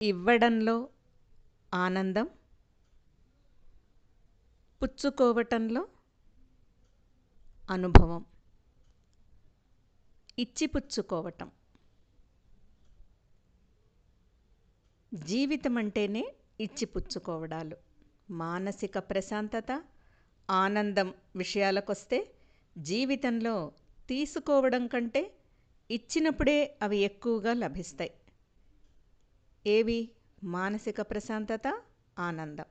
ఇవ్వడంలో ఆనందం పుచ్చుకోవటంలో అనుభవం ఇచ్చిపుచ్చుకోవటం జీవితం అంటేనే ఇచ్చిపుచ్చుకోవడాలు మానసిక ప్రశాంతత ఆనందం విషయాలకొస్తే జీవితంలో తీసుకోవడం కంటే ఇచ్చినప్పుడే అవి ఎక్కువగా లభిస్తాయి. ఏవి? మానసిక ప్రశాంతత ఆనందం.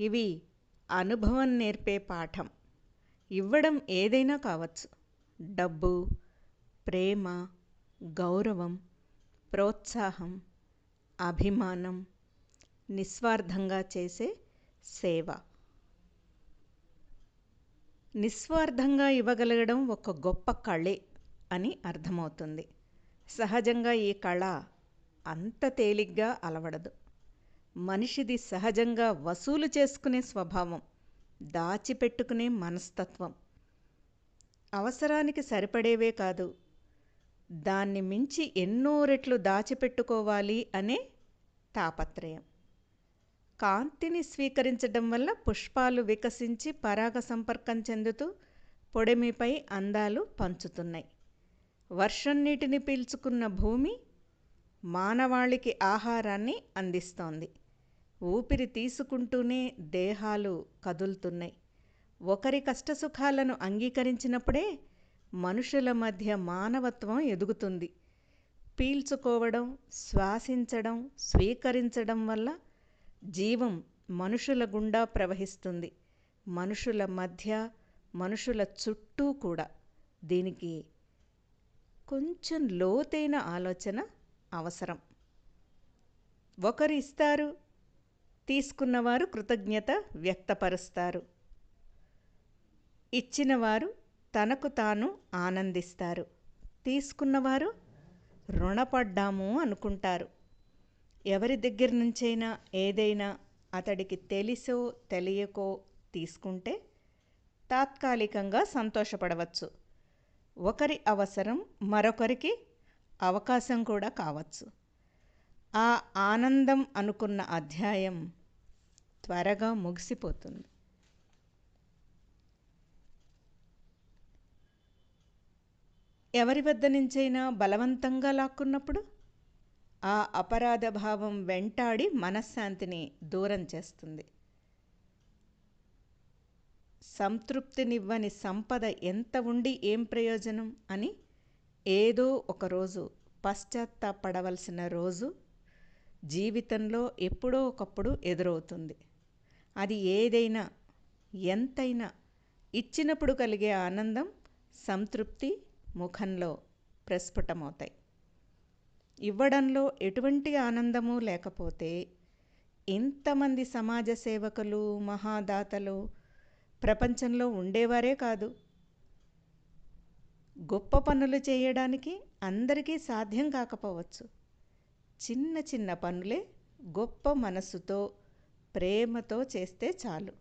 ఇవి అనుభవం నేర్పే పాఠం. ఇవ్వడం ఏదైనా కావచ్చు. డబ్బు ప్రేమ గౌరవం ప్రోత్సాహం అభిమానం నిస్వార్థంగా చేసే సేవ. నిస్వార్థంగా ఇవ్వగలగడం ఒక గొప్ప కళే అని అర్థమవుతుంది. సహజంగా ఈ కళ అంత తేలిగ్గా అలవడదు. మనిషిది సహజంగా వసూలు చేసుకునే స్వభావం దాచిపెట్టుకునే మనస్తత్వం. అవసరానికి సరిపడేవే కాదు. దాన్ని మించి ఎన్నో రెట్లు దాచిపెట్టుకోవాలి అనే తాపత్రయం. కాంతిని స్వీకరించడం వల్ల పుష్పాలు వికసించి పరాగ సంపర్కం చెందుతూ పొడిమిపై అందాలు పంచుతున్నాయి. వర్షం నీటిని పీల్చుకున్న భూమి మానవాళికి ఆహారాన్ని అందిస్తోంది. ఊపిరి తీసుకుంటూనే దేహాలు కదులుతున్నాయి. ఒకరి కష్టసుఖాలను అంగీకరించినప్పుడే మనుషుల మధ్య మానవత్వం ఎదుగుతుంది. పీల్చుకోవడం శ్వాసించడం స్వీకరించడం వల్ల జీవం మనుషుల గుండా ప్రవహిస్తుంది. మనుషుల మధ్య మనుషుల చుట్టూ కూడా దీనికి కొంచెం లోతైన ఆలోచన అవసరం. ఒకరు ఇస్తారు తీసుకున్నవారు కృతజ్ఞత వ్యక్తపరుస్తారు. ఇచ్చినవారు తనకు తాను ఆనందిస్తారు. తీసుకున్నవారు రుణపడ్డాము అనుకుంటారు. ఎవరి దగ్గర నుంచైనా ఏదైనా అతడికి తెలిసో తెలియకో తీసుకుంటే తాత్కాలికంగా సంతోషపడవచ్చు. ఒకరి అవసరం మరొకరికి అవకాశం కూడా కావచ్చు. ఆ ఆనందం అనుకున్న అధ్యాయం త్వరగా ముగిసిపోతుంది. ఎవరి వద్ద నుంచైనా బలవంతంగా లాక్కున్నప్పుడు ఆ అపరాధ భావం వెంటాడి మనశ్శాంతిని దూరం చేస్తుంది. సంతృప్తినివ్వని సంపద ఎంత ఉండి ఏం ప్రయోజనం అని ఏదో ఒకరోజు పశ్చాత్తాపడవలసిన రోజు జీవితంలో ఎప్పుడో ఒకప్పుడు ఎదురవుతుంది. అది ఏదైనా ఎంతైనా ఇచ్చినప్పుడు కలిగే ఆనందం సంతృప్తి ముఖంలో ప్రస్ఫుటమవుతాయి. ఇవ్వడంలో ఎటువంటి ఆనందము లేకపోతే ఇంతమంది సమాజ సేవకులు మహాదాతలు ప్రపంచంలో ఉండేవారే కాదు. గొప్ప పనులు చేయడానికి అందరికీ సాధ్యం కాకపోవచ్చు. చిన్న చిన్న పనులే గొప్ప మనసుతో ప్రేమతో చేస్తే చాలు.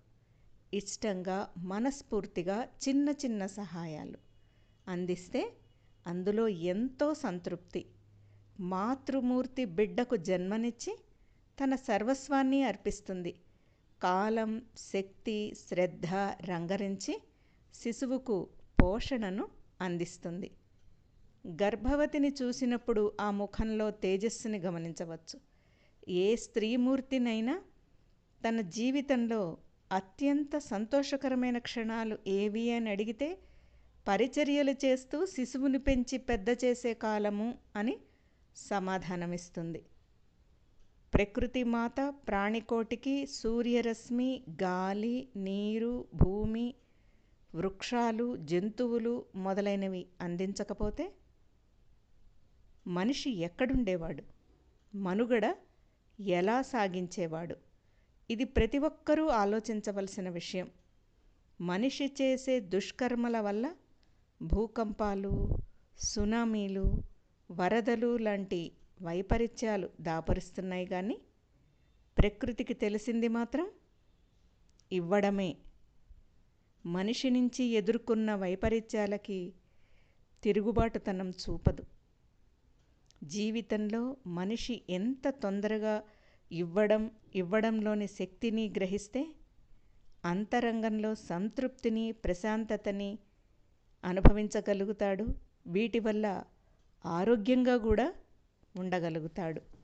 ఇష్టంగా మనస్ఫూర్తిగా చిన్న చిన్న సహాయాలు అందిస్తే అందులో ఎంతో సంతృప్తి. మాతృమూర్తి బిడ్డకు జన్మనిచ్చి తన సర్వస్వాన్ని అర్పిస్తుంది. కాలం శక్తి శ్రద్ధ రంగరించి శిశువుకు పోషణను అందిస్తుంది. గర్భవతిని చూసినప్పుడు ఆ ముఖంలో తేజస్సుని గమనించవచ్చు. ఏ స్త్రీమూర్తినైనా తన జీవితంలో అత్యంత సంతోషకరమైన క్షణాలు ఏవి అని అడిగితే పరిచర్యలు చేస్తూ శిశువుని పెంచి పెద్ద చేసే కాలము అని సమాధానమిస్తుంది. ప్రకృతి మాత ప్రాణికోటికి సూర్యరశ్మి గాలి నీరు భూమి వృక్షాలు జంతువులు మొదలైనవి అందించకపోతే మనిషి ఎక్కడుండేవాడు? మనుగడ ఎలా సాగించేవాడు? ఇది ప్రతి ఒక్కరూ ఆలోచించవలసిన విషయం. మనిషి చేసే దుష్కర్మల వల్ల భూకంపాలు సునామీలు వరదలు లాంటి వైపరీత్యాలు దాపరుస్తున్నాయి కానీ ప్రకృతికి తెలిసింది మాత్రం ఇవ్వడమే. మనిషి నుంచి ఎదుర్కొన్న వైపరీత్యాలకి తిరుగుబాటుతనం చూపదు. జీవితంలో మనిషి ఎంత తొందరగా ఇవ్వడం ఇవ్వడంలోని శక్తిని గ్రహిస్తే అంతరంగంలో సంతృప్తిని ప్రశాంతతని అనుభవించగలుగుతాడు. వీటి వల్ల ఆరోగ్యంగా కూడా ఉండగలుగుతాడు.